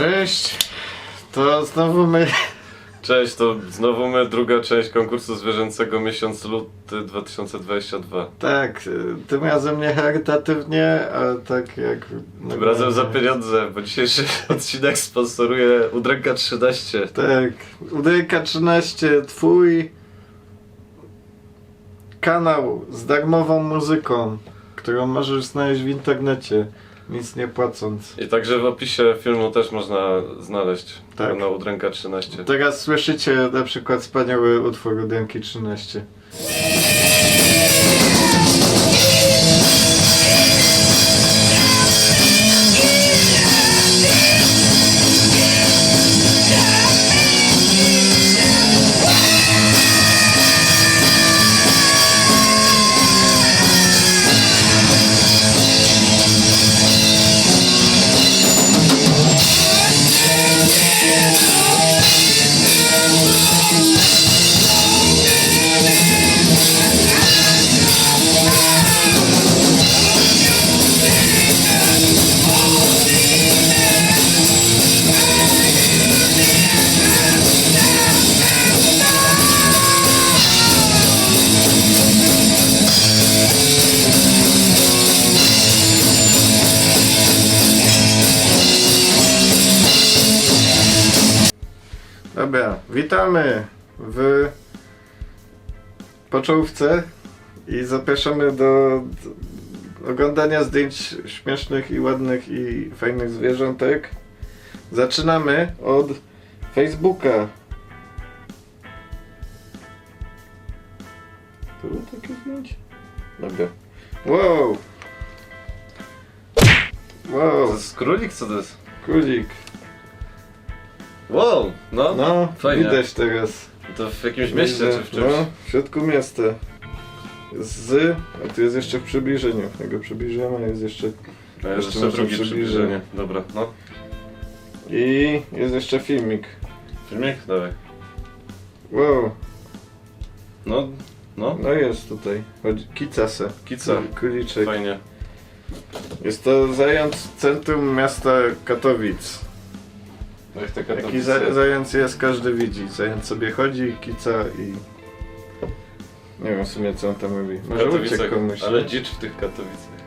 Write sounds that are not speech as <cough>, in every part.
Cześć! To znowu my. Cześć, to znowu my, druga część konkursu zwierzęcego miesiąc luty 2022. Tak, y, tym razem nie charytatywnie, a tak jak. Tym razem za pieniądze, bo dzisiejszy <laughs> odcinek sponsoruje Udręka 13. Tak, Udejka 13, twój kanał z darmową muzyką, którą możesz znaleźć w internecie, nic nie płacąc. I także w opisie filmu też można znaleźć Tak. kanał Udręka 13. Teraz słyszycie na przykład wspaniały utwór Udejki 13. Dobra, witamy w poczówce i zapraszamy do do oglądania zdjęć śmiesznych i ładnych i fajnych zwierzątek. Zaczynamy od Facebooka. Były takie zdjęcie? Dobra. Wow! Wow, To jest królik? Co to jest? królik. Wow, no. No, Fajnie. widać teraz. To w jakimś mieście czy w czymś? No, w środku miasta. Z, a tu jest jeszcze w przybliżeniu. Tego przybliżymy, jest jeszcze. No, Jeszcze jeszcze drugie przybliżę. przybliżenie. Dobra, no. I jest jeszcze filmik. Filmik? Dawaj. Wow, No, no. no jest tutaj. Chodzi, kicase. Kica. Kuliczek. Fajnie. Jest to zając centrum miasta Katowic. No Jaki za, zając jest, każdy widzi. Zając sobie chodzi, kica i... Nie wiem w sumie co on tam robi. Może uciekł komuś. Ale nie? dzicz w tych Katowicach.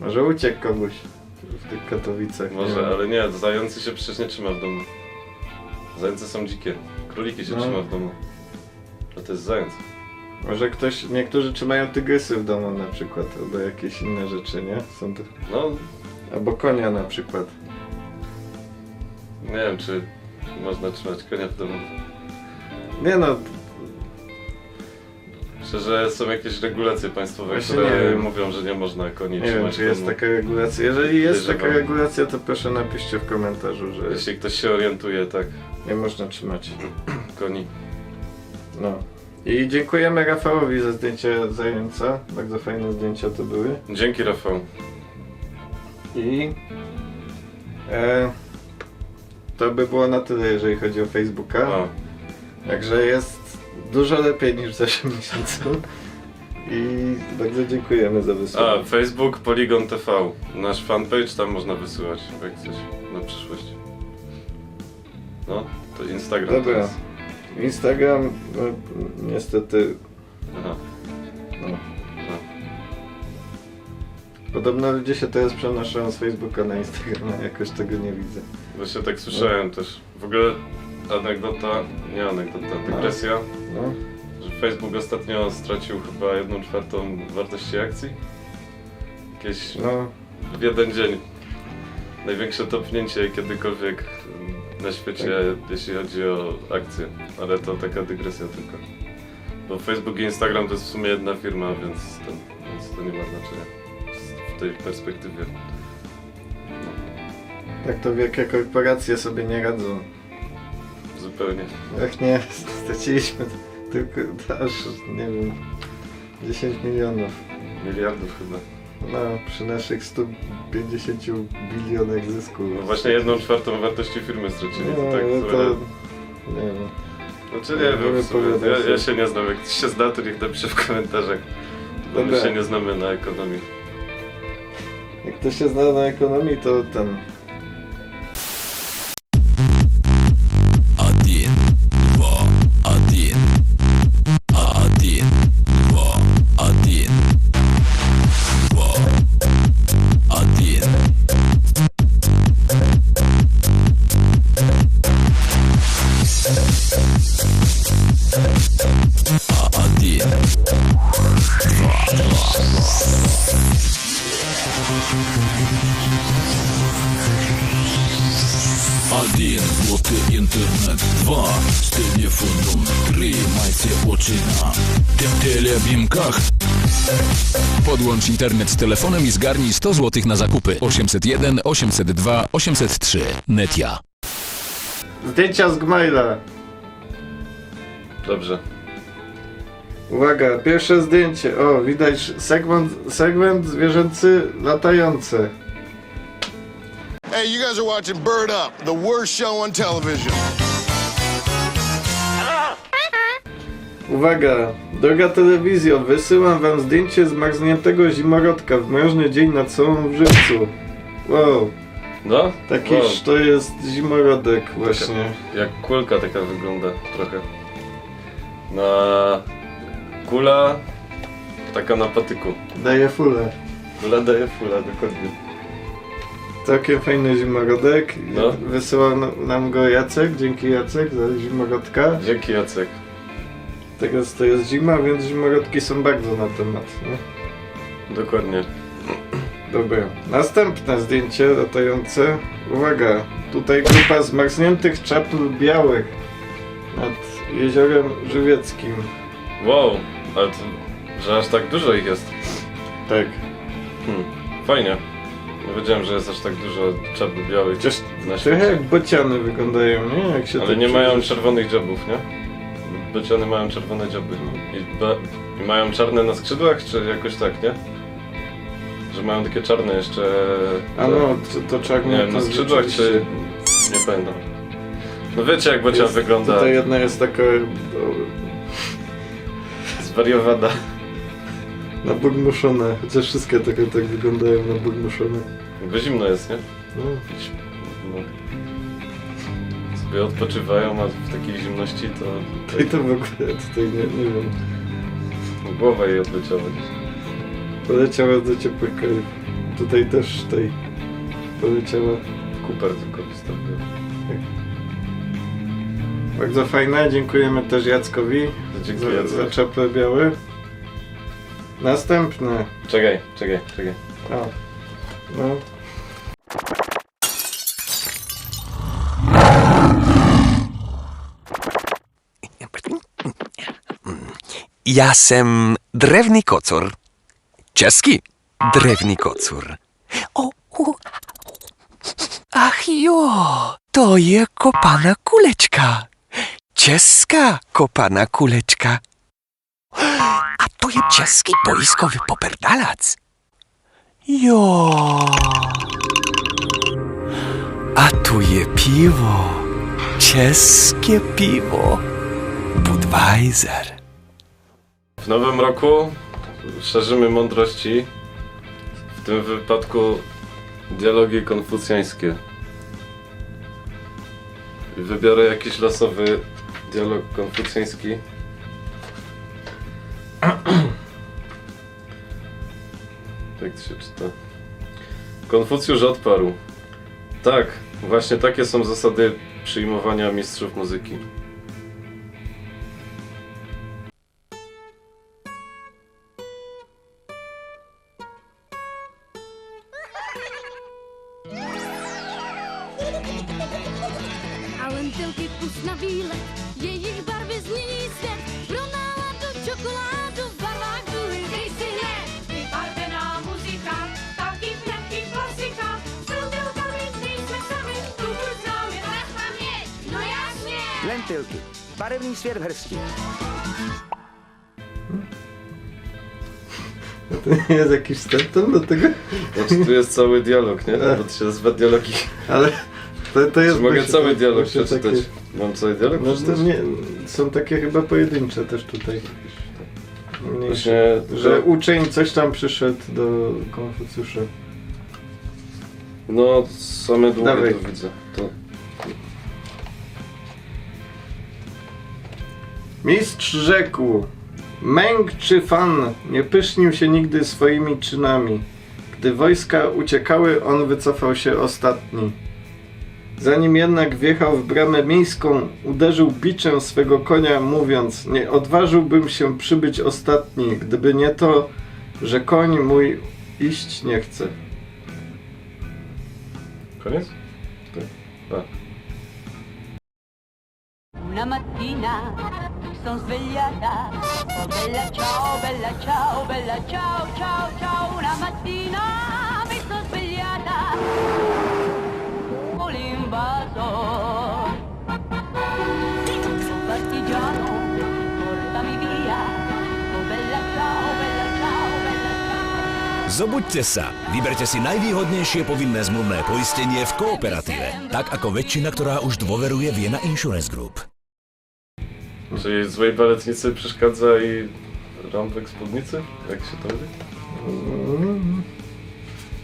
Może uciekł komuś w tych Katowicach. nie Może, wiem. ale nie, zający się przecież nie trzyma w domu. Zające są dzikie. Króliki się No. trzyma w domu. A to jest zając. Może ktoś, niektórzy trzymają tygrysy w domu na przykład, albo jakieś inne rzeczy, nie? Są to, No, albo konia na przykład. Nie wiem czy można trzymać konia w domu. Nie no, Myślę, że są jakieś regulacje państwowe, Właśnie które nie wiem. mówią, że nie można koni nie trzymać wiem czy w jest domu. taka regulacja. Jeżeli jest taka Podejrzewam. regulacja, to proszę napiszcie w komentarzu, że Jeśli ktoś się orientuje, tak, nie można trzymać. <clears throat> koni. No. I dziękujemy Rafałowi za zdjęcie zająca. Bardzo fajne zdjęcia to były. Dzięki Rafał. I e, to by było na tyle, jeżeli chodzi o Facebooka. O, Także jest dużo lepiej niż w zeszłym <laughs> miesiącu. I bardzo dziękujemy za a, wysłanie. Facebook Polygon TV. Nasz fanpage, tam można wysyłać, jak coś na przyszłość. No, to Instagram Dobra. teraz. Instagram, no, niestety, Aha, no. No. Podobno ludzie się teraz przenoszą z Facebooka na Instagrama, <laughs> jakoś tego nie widzę. Właśnie tak słyszałem też. W ogóle anegdota, nie anegdota, dygresja, No, że Facebook ostatnio stracił chyba jedną czwartą wartości akcji. Jakieś no, w jeden dzień. Największe topnięcie kiedykolwiek na świecie, jeśli chodzi o akcje. Ale to taka dygresja tylko. Bo Facebook i Instagram to jest w sumie jedna firma, więc, ten, więc to nie ma znaczenia tej perspektywie. tak to wielkie korporacje sobie nie radzą. Zupełnie. Jak nie, <laughs> straciliśmy tylko aż, nie wiem, 10 milionów. Miliardów chyba. No, przy naszych 150 bilionach zysku. No właśnie jedną czwartą wartości firmy stracili. No, to tak ale to, nie wiem. Znaczy nie nie wiem, w sumie. Ja, się. ja się nie znam. Jak się zna, to niech napisze w komentarzach. Bo my się nie znamy na ekonomii. Jak ktoś się zna na ekonomii, to ten... Yeah. Internet, dwa z telefonem, trzy majcie oczy na tym telebinkach. Podłącz internet z telefonem i zgarnij 100 zł na zakupy. 801 802 803. Netia. Zdjęcia z Gmaila. Dobrze. Uwaga, pierwsze zdjęcie. O, widać segment, segment zwierzęcy latający. Hey, you guys are watching Bird Up, the worst show on television. Uwaga, droga telewizjo, wysyłam wam zdjęcie zmarzniętego zimorodka w mroźny dzień nad sobą w żywcu. Wow, No? takiż Wow. to jest zimorodek właśnie. Jak kulka taka wygląda trochę. Na... Kula... Taka na patyku. Daje fulę. Kula daje fula, dokładnie. Całkiem fajny zimorodek. No. Wysyłał nam- nam go Jacek, dzięki Jacek za zimorodka. Dzięki Jacek. Teraz to jest zima, więc zimorodki są bardzo na temat. Nie? Dokładnie. Dobra. Następne zdjęcie latające. Uwaga, tutaj grupa zmarzniętych czapl białych nad jeziorem Żywieckim. Wow, ale to, że aż tak dużo ich jest. Tak. Hmm. Fajnie. Nie wiedziałem, że jest aż tak dużo czapy białych Chociaż na trochę świecie. jak bociany wyglądają, nie? Jak się Ale tak nie mają czerwonych dziobów, nie? Bociany mają czerwone dzioby. I, be, I mają czarne na skrzydłach, czy jakoś tak, nie? Że mają takie czarne jeszcze... A no, to, to czarne Nie wiem, to na skrzydłach, czy... Nie pamiętam. No wiecie jak bocian Jest- wygląda. Tutaj jedna jest taka Zwariowana. o, nabogmuszona, chociaż wszystkie takie tak wyglądają nabogmuszone. Bo zimno jest, nie? No. No. Sobie odpoczywają, a w takiej zimności to... I to w ogóle tutaj nie, nie wiem. Głowa jej odleciała gdzieś. Poleciała do ciepłych krajów. Tutaj też tej poleciała. Kuper tylko wystawił. Bardzo fajne, dziękujemy też Jackowi Dzięki za, Jacek. za czeple białe. Następne. Czekaj, czekaj, czekaj. O. No. Ja jsem drewny kocur. Czeski drewny kocur. O, o. Ach jo, to je kopana kuleczka. Czeska kopana kuleczka. A to je czeski boiskowy poperdalac. Jo. A tu je piwo. Czeskie piwo. Budweiser. W nowym roku szerzymy mądrości. W tym wypadku dialogi konfucjańskie. Wybiorę jakiś losowy dialog konfucjański. <clears throat> Tak to się czyta. Konfucjusz odparł. Tak, właśnie takie są zasady przyjmowania mistrzów muzyki. Tyłki puść na bilet, jejich barwy zmieni svět. Brunała do čokoládu v barvách duhy. Ty si ne, vybarvená muzika, taky pětky klasika. S průtilkami nejsme sami, tu furt známe na paměť. No jasně. Lentilky. Barevný svět v hrsti. To nie jest jakiś wstęp do tego? Znaczy tu jest cały dialog, nie? Bo to się nazywa dialogi. Ale to, to jest Czy mogę właśnie- cały dialog przeczytać? takie- Mam cały dialog No to przeczytać? nie, są takie chyba pojedyncze też tutaj. Właśnie, Że uczeń coś tam przyszedł do Konfucjusza. No, same długie Dawaj. to widzę. To... Mistrz rzekł, męk czy fan nie pysznił się nigdy swoimi czynami. Gdy wojska uciekały, on wycofał się ostatni. Zanim jednak wjechał w bramę miejską, uderzył biczem swego konia, mówiąc: Nie odważyłbym się przybyć ostatni, gdyby nie to, że koń mój iść nie chce. Koniec? Tak. A. Una mattina mi son svegliata, oh bella ciao, bella ciao, bella ciao, ciao, ciao. Una mattina mi son svegliata, l'invasor. Un partigiano, portami via, oh bella ciao, bella ciao, bella ciao. Zobuďte sa. Vyberte si najvýhodnejšie povinné zmluvné poistenie v kooperatíve. Tak ako väčšina, ktorá už dôveruje Viena Insurance Group. Czyli złej baletnicy przeszkadza i rąbek spódnicy? Jak się to mówi?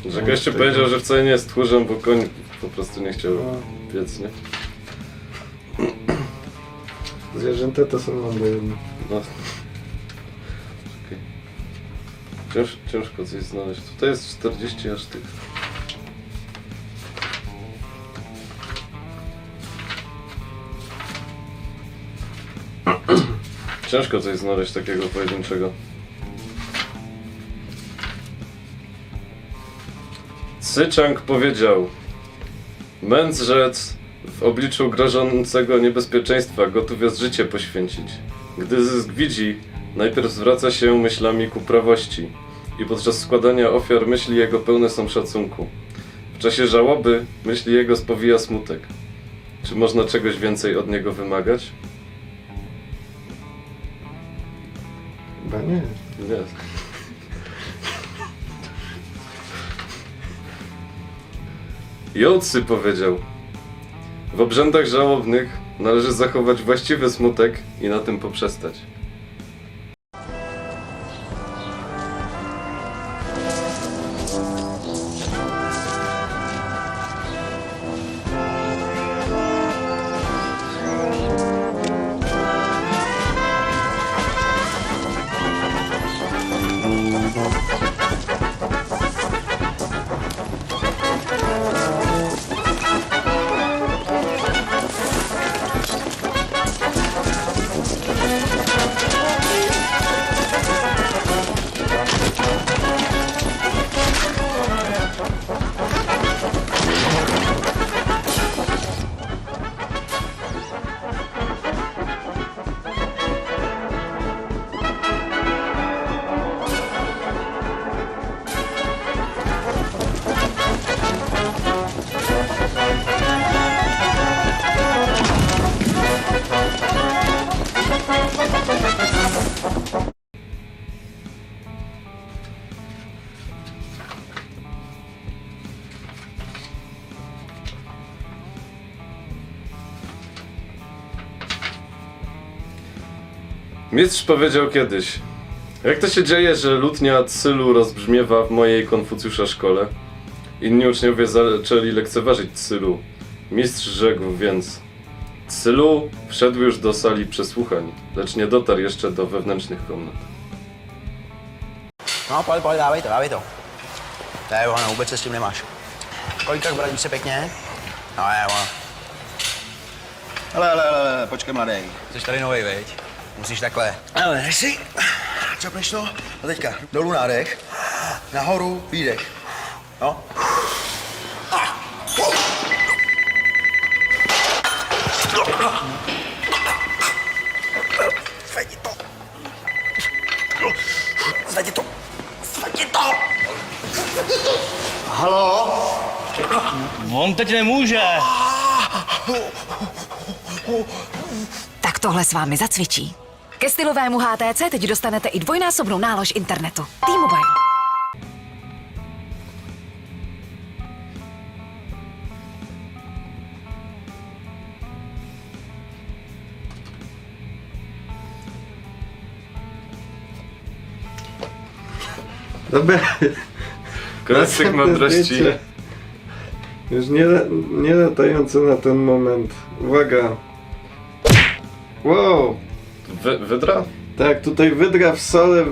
Że gościu powiedział, że wcale nie jest tchórzem, bo koń po prostu nie chciał piec, nie? Zwierzęta to są mądre. No. Okej. Cięż, ciężko coś znaleźć. Tutaj jest 40 aż tych. Ciężko coś znaleźć takiego pojedynczego. Syczank powiedział Mędrzec w obliczu grożącego niebezpieczeństwa gotów jest życie poświęcić. Gdy zysk widzi, najpierw zwraca się myślami ku prawości i podczas składania ofiar myśli jego pełne są szacunku. W czasie żałoby myśli jego spowija smutek. Czy można czegoś więcej od niego wymagać? Chyba nie. Nie. Jocy powiedział: W obrzędach żałobnych należy zachować właściwy smutek i na tym poprzestać. Mistrz powiedział kiedyś: Jak to się dzieje, że lutnia Cylu rozbrzmiewa w mojej Konfucjusza szkole? Inni uczniowie zaczęli lekceważyć Cylu. Mistrz rzekł więc: Cylu wszedł już do sali przesłuchań, lecz nie dotarł jeszcze do wewnętrznych komnat. No, pojď, pojď, dávej to, dávej to. Je ono, vůbec se s tím nemáš. Kolik bradí se pěkně? No je ono. Hele, hele, hele, počkej mladý. Jsi tady novej, veď? Musíš takhle. Ale jdeš si, čapneš to a teďka dolů nádech, nahoru výdech. No. Zvedni to. Zvedni to. Zvedni to. Halo? On teď nemůže. Tak tohle s vámi zacvičí. Ke stylovému HTC teď dostanete i dvojnásobnou nálož internetu. T-Mobile. Tych Następne mądrości. Już nie, nie latające na ten moment. Uwaga. Wow. Wy, wydra? Tak, tutaj wydra w Sole,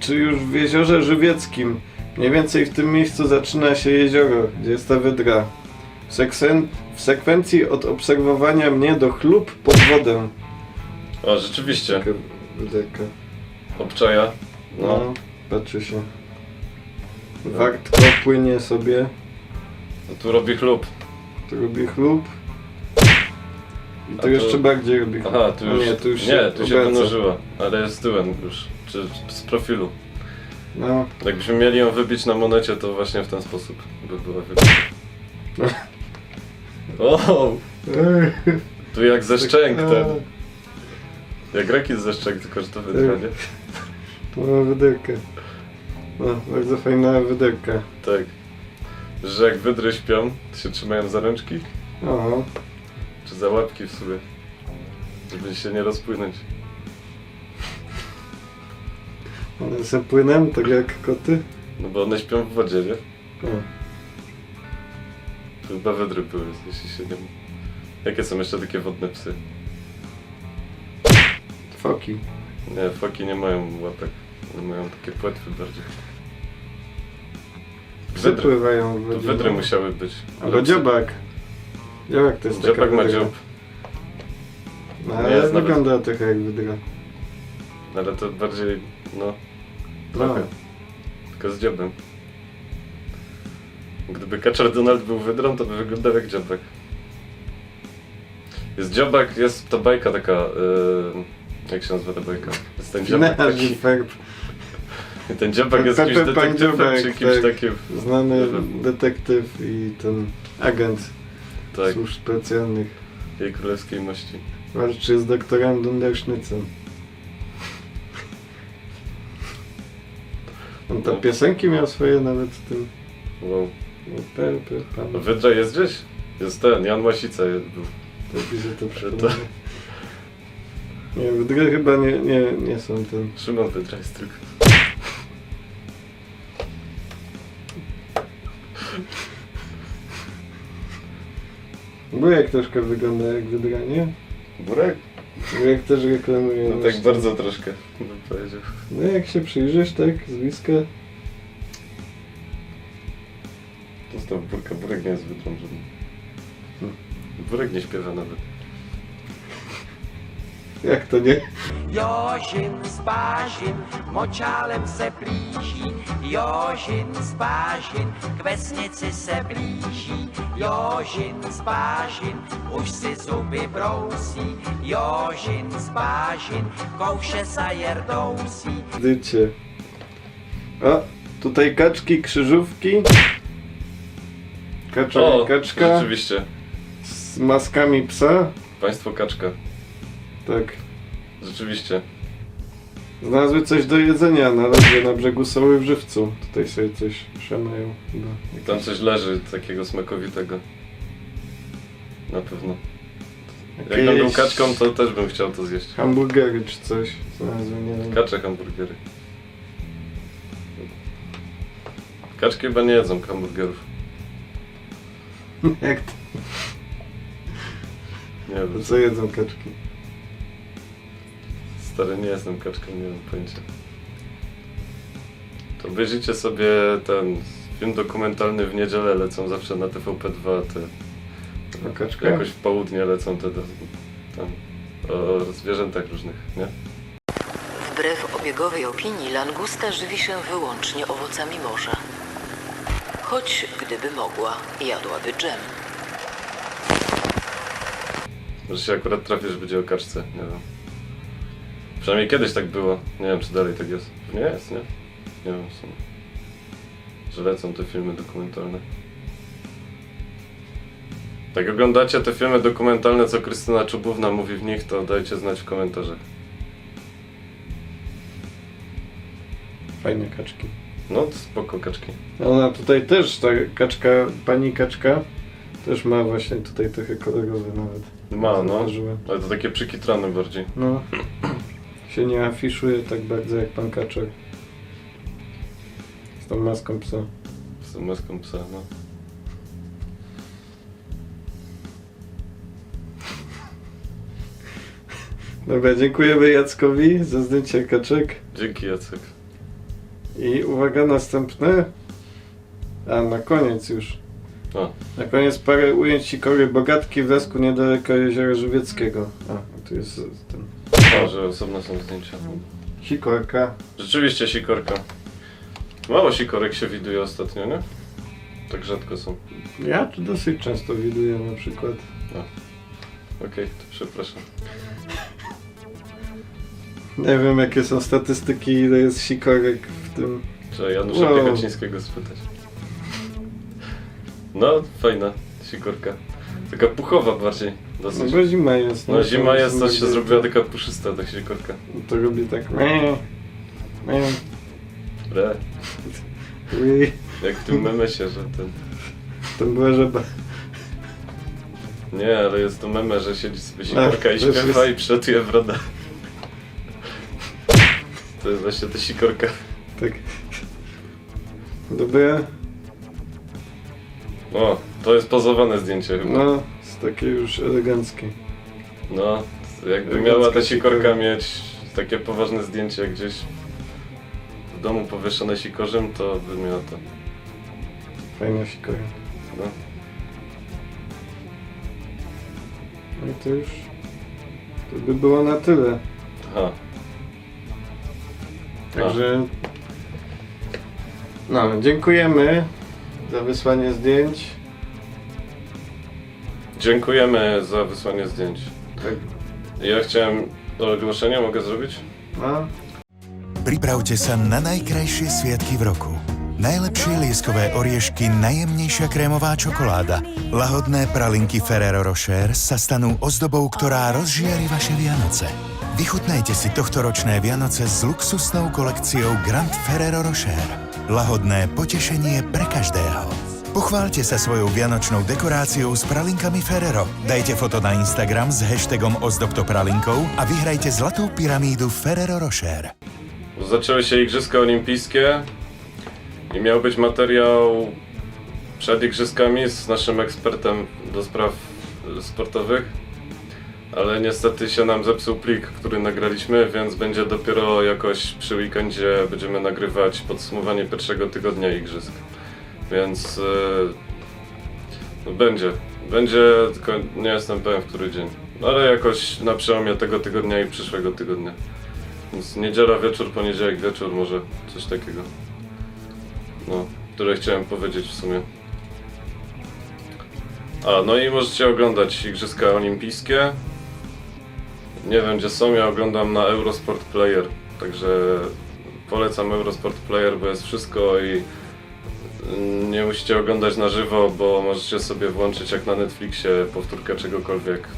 czy już w jeziorze żywieckim. Mniej więcej w tym miejscu zaczyna się jezioro, gdzie jest ta wydra. W, seksen- w sekwencji od obserwowania mnie do chlub pod wodę. O, rzeczywiście. Taka wydeka. Obczaja. No. No, patrzy się. Wartko płynie sobie. A tu robi chlub. To robi chlub. To jeszcze bardziej robi. Aha, tu już, nie, tu już nie, tu się ponurzyła, ale jest tyłem już, czy z profilu. No, Jakbyśmy mieli ją wybić na monecie, to właśnie w ten sposób by była wybita. <laughs> O, tu jak ze szczęk ten. Jak rekit ze szczęk, tylko że to wydra, nie? To ma wyderkę. No, bardzo fajna wyderka. Tak. Że jak wydry śpią, to się trzymają za rączki, czy za łapki w sobie, żeby się nie rozpłynąć. one se płyną, tak jak koty. No bo one śpią w wodzie, nie? O. To chyba wydry były, jeśli się nie... Jakie są jeszcze takie wodne psy? Foki. Nie, foki nie mają łapek. One mają takie płetwy bardziej. Psy Wydry. w To wodzie. wydry no. musiały być. Albo dziobak. Dziobak to jest Dziobak ma dziób, No, Nie ale jest nawet- wygląda trochę jak wydra. ale to bardziej, no, No. trochę. Tylko z dziobem. Gdyby Kaczor Donald był wydrą, to by wyglądał jak dziobak. Jest dziobak, jest ta bajka taka, yy, jak się nazywa ta bajka? Jest ten Finarzy taki, Ferb. <laughs> ten dziobak jest kimś Pepe Pan detektywem, czy kimś tak. takim, Znany detektyw i ten agent tak, służb specjalnych. jej królewskiej mości. Walczy z doktorem Dundersznycem. On tam No. piosenki miał swoje nawet w tym. Wow. Per, per, pan. Wydra jest gdzieś? Jest ten, Jan Łasica był. Tak mi się to przypomina. Nie, wydry chyba nie, nie, nie są ten. Szymon Wydra jest tylko. Bujek troszkę wygląda jak wydra, nie? Burek? Bujek też reklamuje. No tak właśnie. bardzo troszkę, bym powiedział. No jak się przyjrzysz tak z bliska, Zostaw Burka, Burek nie jest. Hmm. Burek nie śpiewa nawet. Jak to nie? Jožin s Bážin močálem se blíží, Jožin s Bážin k vesnici se blíží, Jožin s Bážin už si zuby brousí, Jožin s Bážin kouše za jerdousí. Dycie. A, tutaj kaczki, krzyżówki. Kacza O, kaczka rzeczywiście. z maskami psa. Państwo Kaczka. Tak. Rzeczywiście. Znalazły coś do jedzenia na razie na brzegu Soły w Żywcu. Tutaj sobie coś chyba. I tam coś leży takiego smakowitego. Na pewno. Jak Jakieś będą kaczką, to też bym chciał to zjeść. Hamburgery czy coś. Znalazły, nie wiem. Kacze hamburgery. Kaczki chyba nie jedzą hamburgerów. <laughs> Jak to? Nie to wiem. co jedzą kaczki? Stary, nie jestem kaczką, nie mam pojęcia. To obejrzyjcie sobie ten film dokumentalny w niedzielę, lecą zawsze na TVP2 te... O kaczkach? Jakoś w południe lecą te... do- tam o zwierzętach różnych, nie? Wbrew obiegowej opinii, langusta żywi się wyłącznie owocami morza. Choć gdyby mogła, jadłaby dżem. Może się akurat trafię, że będzie o kaczce, nie wiem. Przynajmniej kiedyś tak było. Nie wiem, czy dalej tak jest. Nie jest, nie? Nie wiem sumie. Że lecą te filmy dokumentalne. Jak oglądacie te filmy dokumentalne, co Krystyna Czubówna mówi w nich, to dajcie znać w komentarzach. Fajne kaczki. No, spoko kaczki. Ona tutaj też, ta kaczka, pani kaczka, też ma właśnie tutaj trochę kolorowe nawet. Ma, no. Zauważyłem. Ale to takie przykitrane bardziej. No. Się nie afiszuje tak bardzo jak pan kaczor. Z tą maską psa. Z tą maską psa, no. Dobra, dziękujemy Jackowi za zdjęcie kaczek. Dzięki Jacek. I uwaga, następne. A, na koniec już. O, Na koniec parę ujęć sikory bogatki w lasku niedaleko jeziora Żywieckiego. A, tu jest ten... że osobno są zdjęcia. Sikorka. Rzeczywiście sikorka. Mało sikorek się widuje ostatnio, nie? Tak rzadko są. Ja tu dosyć często widuję na przykład. Okej, to przepraszam. Nie wiem jakie są statystyki, ile jest sikorek w tym. Trzeba Janusza Wow. Piechocińskiego spytać. No, fajna sikorka. Taka puchowa bardziej. No Dosyć. bo zima jest. No zima jest, to się zrobiła taka puszysta ta sikorka. To robi tak. meh, meh, Re. ui. Jak w tym memesie, że ten... To była żaba. Nie, ale jest to meme, że siedzi sobie sikorka Ach, i to już śpiewa jest- i przetuje brodę. To jest właśnie ta sikorka. Tak. Dobre. O, to jest pozowane zdjęcie chyba. No, jest takie już eleganckie. No, jakby Elegancka miała ta sikorka mieć takie poważne zdjęcie gdzieś w domu powieszone sikorzem, to by miała to. Fajna sikora. No. No i to już. To by było na tyle. Aha. Także. No, dziękujemy za wysłanie zdjęć. Dziękujemy za wysłanie zdjęć. Tak. Ja chciałem ogłoszenie, mogę zrobić? No. Pripravte sa na najkrajšie sviatky v roku. Najlepšie lieskové oriešky, najjemnejšia krémová čokoláda, lahodné pralinky Ferrero Rocher sa stanú ozdobou, ktorá rozžiari vaše Vianoce. Vychutnajte si tohtoročné Vianoce s luxusnou kolekciou Grand Ferrero Rocher. Lahodné potešenie pre každého. Pochváľte sa svojou vianočnou dekoráciou s pralinkami Ferrero. Dajte foto na Instagram s hashtagom ozdobto pralinkou a vyhrajte zlatú pyramídu Ferrero Rocher. Zaczęły się Igrzyska Olimpijskie i miał być materiał przed Igrzyskami z naszym ekspertem do spraw e, sportowych, ale niestety się nam zepsuł plik, który nagraliśmy, więc będzie dopiero jakoś przy weekendzie będziemy nagrywać podsumowanie pierwszego tygodnia Igrzysk. Więc no będzie, będzie, tylko nie jestem pewien w który dzień, ale jakoś na przełomie tego tygodnia i przyszłego tygodnia. Więc niedziela wieczór, poniedziałek wieczór, może coś takiego. No, które chciałem powiedzieć w sumie. A, no i możecie oglądać Igrzyska Olimpijskie. Nie wiem gdzie są, ja oglądam na Eurosport Player. Także polecam Eurosport Player, bo jest wszystko i nie musicie oglądać na żywo, bo możecie sobie włączyć jak na Netflixie powtórkę czegokolwiek.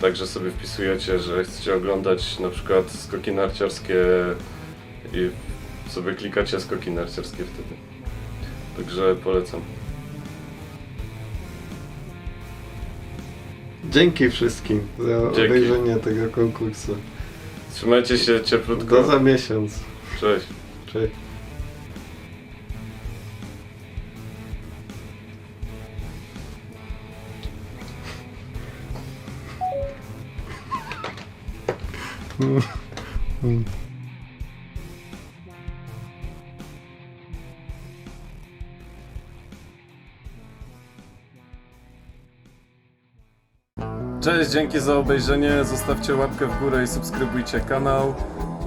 Także sobie wpisujecie, że chcecie oglądać na przykład skoki narciarskie i sobie klikacie skoki narciarskie wtedy. Także polecam. Dzięki wszystkim za Dzięki. obejrzenie tego konkursu. Trzymajcie się cieplutko. Do za miesiąc. Cześć. Cześć. Cześć, dzięki za obejrzenie. Zostawcie łapkę w górę i subskrybujcie kanał.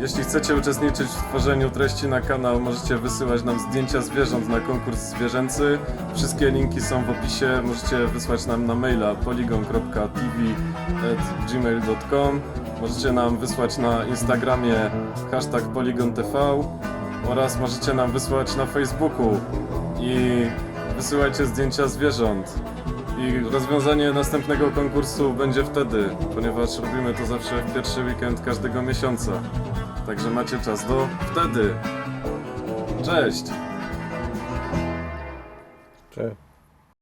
Jeśli chcecie uczestniczyć w tworzeniu treści na kanał, możecie wysyłać nam zdjęcia zwierząt na konkurs zwierzęcy. Wszystkie linki są w opisie. Możecie wysłać nam na maila polygon.tv@gmail.com. Możecie nam wysłać na Instagramie hashtag polygontv oraz możecie nam wysłać na Facebooku i wysyłajcie zdjęcia zwierząt. I rozwiązanie następnego konkursu będzie wtedy, ponieważ robimy to zawsze w pierwszy weekend każdego miesiąca. Także macie czas do wtedy. Cześć! Cześć.